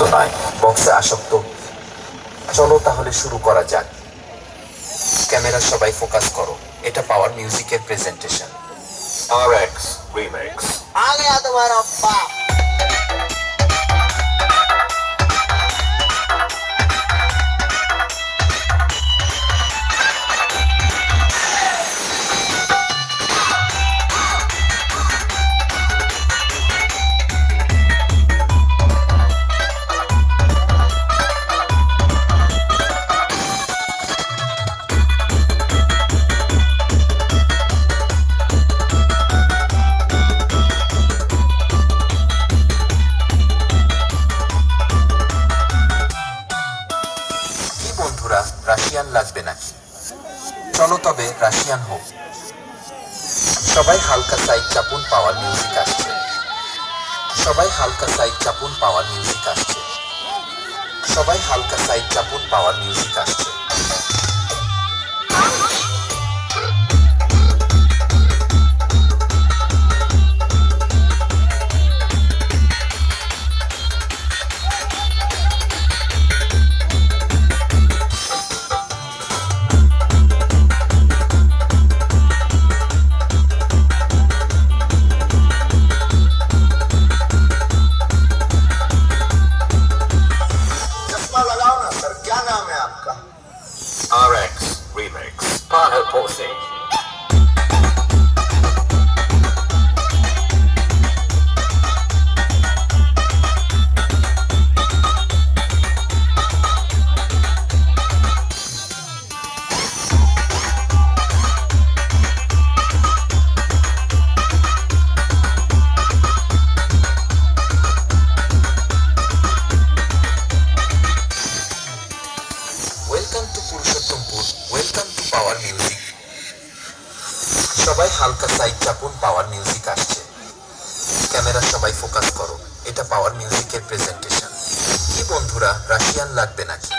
আসক্ত নয় বক্সে আসক্ত। চলো তাহলে শুরু করা যাক। ক্যামেরা সবাই ফোকাস করো। এটা পাওয়ার মিউজিকের প্রেজেন্টেশন। আর এক্স রিমেক্স আগে তোমার আপা রাশিয়ান লাগবে নাকি? চলো তবে রাশিয়ান হোক। সবাই হালকা সাইড চাপুন, পাওয়ার মিউজিক আসছে। সবাই হালকা সাইড চাপুন, পাওয়ার মিউজিক আসছে। সবাই হালকা সাইড চাপুন। क्या नाम है आपका आर एक्स रीमेक्स पार पोसे পাওয়ার মিউজিক সবাই হালকা সাইড চাপুন পাওয়ার মিউজিক আসছে। ক্যামেরা সবাই ফোকাস করো, এটা পাওয়ার মিউজিকের প্রেজেন্টেশন কি বন্ধুরা, রাশিয়ান লাগবে নাকি?